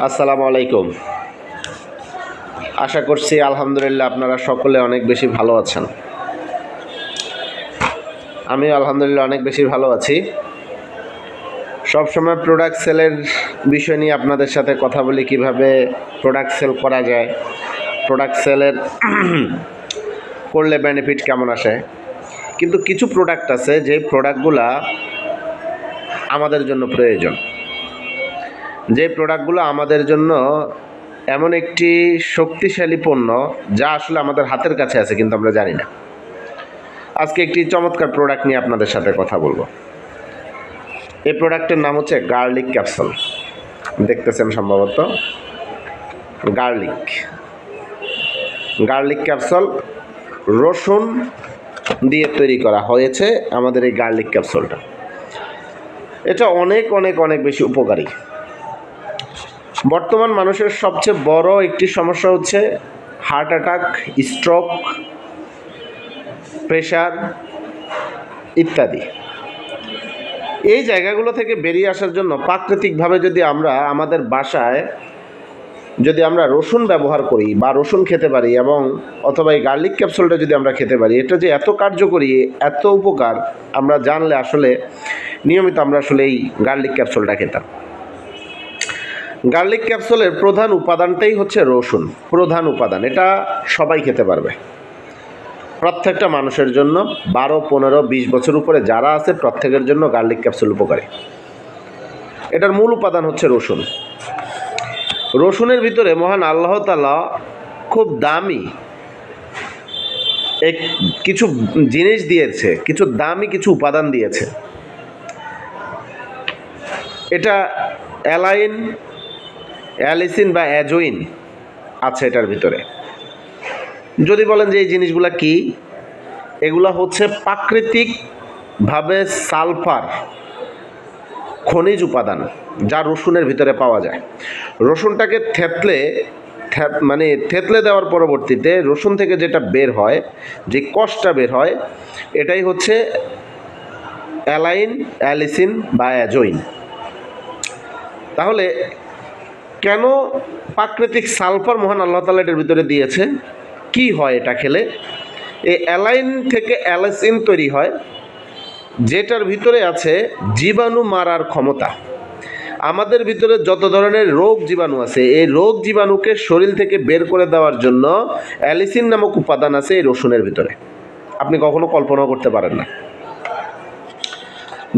আসসালামু আলাইকুম। আশা করছি আলহামদুলিল্লাহ আপনারা সকলে অনেক বেশি ভালো আছেন। আমি আলহামদুলিল্লাহ অনেক বেশি ভালো আছি। সবসময় প্রোডাক্ট সেলের বিষয় নিয়ে আপনাদের সাথে কথা বলি, কীভাবে প্রোডাক্ট সেল করা যায় প্রোডাক্ট সেলের করলে বেনিফিট কেমন আসে। কিন্তু কিছু প্রোডাক্ট আছে, যে প্রোডাক্টগুলা আমাদের জন্য প্রয়োজন। যে প্রোডাক্টগুলো আমাদের জন্য এমন একটি শক্তিশালী পণ্য যা আসলে আমাদের হাতের কাছে আছে কিন্তু আমরা জানি না। আজকে একটি চমৎকার প্রোডাক্ট নিয়ে আপনাদের সাথে কথা বলব। এই প্রোডাক্টের নাম হচ্ছে গার্লিক ক্যাপসুল দেখতেছেন সম্ভবত গার্লিক গার্লিক ক্যাপসুল রসুন দিয়ে তৈরি করা হয়েছে আমাদের এই গার্লিক ক্যাপসুলটা এটা অনেক অনেক অনেক বেশি উপকারী। বর্তমান মানুষের সবচেয়ে বড় একটি সমস্যা হচ্ছে হার্ট অ্যাটাক, স্ট্রোক, প্রেশার ইত্যাদি। এই জায়গাগুলো থেকে বেরিয়ে আসার জন্য প্রাকৃতিকভাবে যদি আমরা আমাদের বাসায় যদি আমরা রসুন ব্যবহার করি বা রসুন খেতে পারি এবং অথবা এই গার্লিক ক্যাপসুলটা যদি আমরা খেতে পারি, এটা যে এত কার্যকরী, এত উপকার, আমরা জানলে আসলে নিয়মিত আমরা আসলে এই গার্লিক ক্যাপসুলটা খেতাম। গার্লিক ক্যাপসুলের প্রধান উপাদানটাই হচ্ছে রসুন, প্রধান উপাদান। এটা সবাই খেতে পারবে। প্রত্যেকটা মানুষের জন্য বারো, পনেরো, বিশ বছর উপরে যারা আছে প্রত্যেকের জন্য গার্লিক ক্যাপসুল উপকারী। এটার মূল উপাদান হচ্ছে রসুন। রসুনের ভিতরে মহান আল্লাহ তালা খুব দামি এক কিছু জিনিস দিয়েছে, কিছু দামি কিছু উপাদান দিয়েছে। এটা অ্যালাইন অ্যালিসিন বা অ্যাজোইন আছে এটার ভিতরে। যদি বলেন যে এই জিনিসগুলা কি, এগুলা হচ্ছে প্রাকৃতিকভাবে সালফার খনিজ উপাদান যা রসুনের ভিতরে পাওয়া যায়। রসুনটাকে থেতলে মানে থেতলে দেওয়ার পরবর্তীতে রসুন থেকে যেটা বের হয়, যে কষটা বের হয়, এটাই হচ্ছে অ্যালাইন, অ্যালিসিন বা অ্যাজোইন। তাহলে কেন প্রাকৃতিক সালফার মহান আল্লাহ তালা এটার ভিতরে দিয়েছে? কি হয় এটা খেলে? এই অ্যালাইন থেকে অ্যালাসিন তৈরি হয়, যেটার ভিতরে আছে জীবাণু মারার ক্ষমতা। আমাদের ভিতরে যত ধরনের রোগ জীবাণু আছে, এই রোগ জীবাণুকে শরীর থেকে বের করে দেওয়ার জন্য অ্যালিসিন নামক উপাদান আছে এই রসুনের ভিতরে। আপনি কখনো কল্পনাও করতে পারেন না।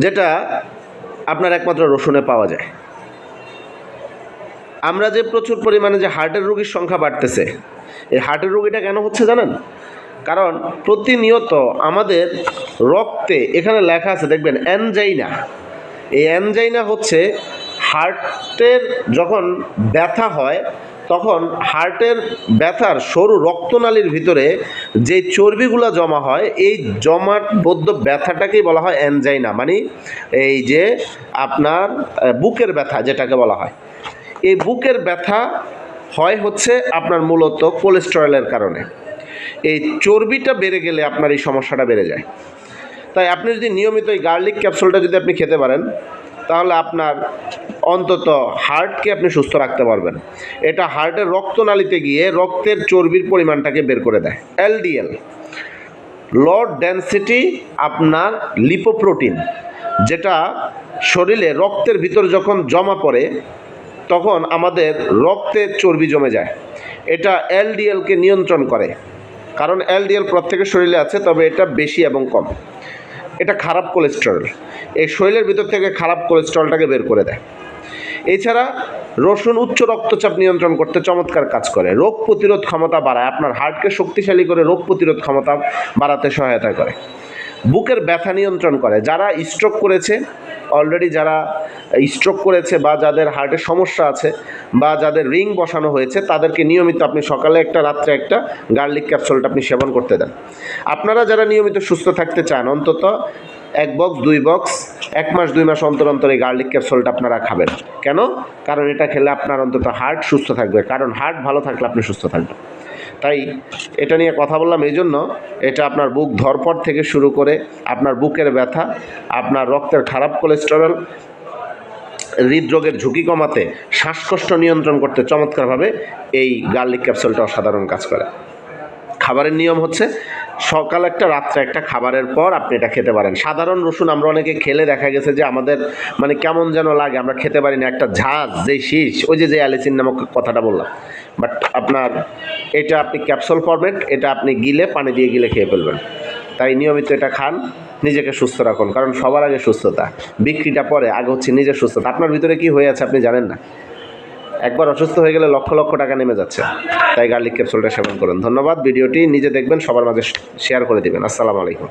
যেটা আপনার একমাত্র রসুনে পাওয়া যায়। আমরা যে প্রচুর পরিমাণে যে হার্টের রোগীর সংখ্যা বাড়তেছে, এই হার্টের রোগীটা কেন হচ্ছে জানেন? কারণ প্রতিনিয়ত আমাদের রক্তে এখানে লেখা আছে, দেখবেন অ্যানজাইনা এই অ্যানজাইনা হচ্ছে হার্টের যখন ব্যথা হয়, তখন হার্টের ব্যথার সরু রক্তনালীর ভিতরে যে চর্বিগুলো জমা হয়, এই জমাটবদ্ধ ব্যথাটাকেই বলা হয় অ্যানজাইনা মানে এই যে আপনার বুকের ব্যথা যেটাকে বলা হয়। এই বুকের ব্যথা হয় হচ্ছে আপনার মূলত কোলেস্টেরলের কারণে। এই চর্বিটা বেড়ে গেলে আপনার এই সমস্যাটা বেড়ে যায়। তাই আপনি যদি নিয়মিত এই গার্লিক ক্যাপসুলটা যদি আপনি খেতে পারেন, তাহলে আপনার অন্তত হার্টকে আপনি সুস্থ রাখতে পারবেন। এটা হার্টের রক্তনালীতে গিয়ে রক্তের চর্বির পরিমাণটাকে বের করে দেয়। এলডিএল লো ডেন্সিটি আপনার লিপোপ্রোটিন যেটা শরীরে রক্তের ভিতর যখন জমা পড়ে তখন আমাদের রক্তের চর্বি জমে যায়। এটা এলডিএলকে নিয়ন্ত্রণ করে। কারণ এলডিএল প্রত্যেকের শরীরে আছে, তবে এটা বেশি এবং কম। এটা খারাপ কোলেস্টেরল। এই শরীরের ভিতর থেকে খারাপ কোলেস্টেরলটাকে বের করে দেয়। এছাড়া রসুন উচ্চ রক্তচাপ নিয়ন্ত্রণ করতে চমৎকার কাজ করে। রোগ প্রতিরোধ ক্ষমতা বাড়ায়। আপনার হার্টকে শক্তিশালী করে রোগ প্রতিরোধ ক্ষমতা বাড়াতে সহায়তা করে। বুকের ব্যথা নিয়ন্ত্রণ করে। যারা স্ট্রোক করেছে অলরেডি যারা স্ট্রোক করেছে বা যাদের হার্টের সমস্যা আছে বা যাদের রিং বসানো হয়েছে, তাদেরকে নিয়মিত আপনি সকালে একটা, রাত্রে একটা গার্লিক ক্যাপসুলটা আপনি সেবন করতে দেন। আপনারা যারা নিয়মিত সুস্থ থাকতে চান, অন্তত এক বক্স দুই বক্স এক মাস, দুই মাস অন্তর অন্তর এই গার্লিক ক্যাপসুলটা আপনারা খাবেন। কেন? কারণ এটা খেলে আপনার অন্তত হার্ট সুস্থ থাকবে। কারণ হার্ট ভালো থাকলে আপনি সুস্থ থাকবেন। তাই এটা নিয়ে কথা বললাম এই জন্য এটা আপনার বুক ধরপড় থেকে শুরু করে আপনার বুকের ব্যথা, আপনার রক্তের খারাপ কোলেস্টেরল, হৃদরোগের ঝুঁকি কমাতে, শ্বাসকষ্ট নিয়ন্ত্রণ করতে চমৎকারভাবে এই গার্লিক ক্যাপসুলটা অসাধারণ কাজ করে। খাবারের নিয়ম হচ্ছে সকাল একটা, রাত্রে একটা খাবারের পর আপনি এটা খেতে পারেন। সাধারণ রসুন আমরা অনেকে খেলে দেখা গেছে যে আমাদের মানে কেমন যেন লাগে, আমরা খেতে পারি না। একটা ঝাঁজ, যেই শীষ, ওই যে যে অ্যালিসিন নামক কথাটা বললাম। বাট আপনার এটা আপনি ক্যাপসুল ফরম্যাট এটা আপনি গিলে, পানি দিয়ে গিলে খেয়ে ফেলবেন। তাই নিয়মিত এটা খান, নিজেকে সুস্থ রাখুন। কারণ সবার আগে সুস্থতা, বিক্রিটা পরে, আগে হচ্ছে নিজের সুস্থতা। আপনার ভিতরে কি হয়ে আছে আপনি জানেন না? একবার অসুস্থ হয়ে গেলে লক্ষ লক্ষ টাকা নেমে যাচ্ছে। তাই গার্লিক ক্যাপসুলটা সেবন করুন। ধন্যবাদ। ভিডিওটি নিজে দেখবেন, সবার মাঝে শেয়ার করে দেবেন। আসসালামু আলাইকুম।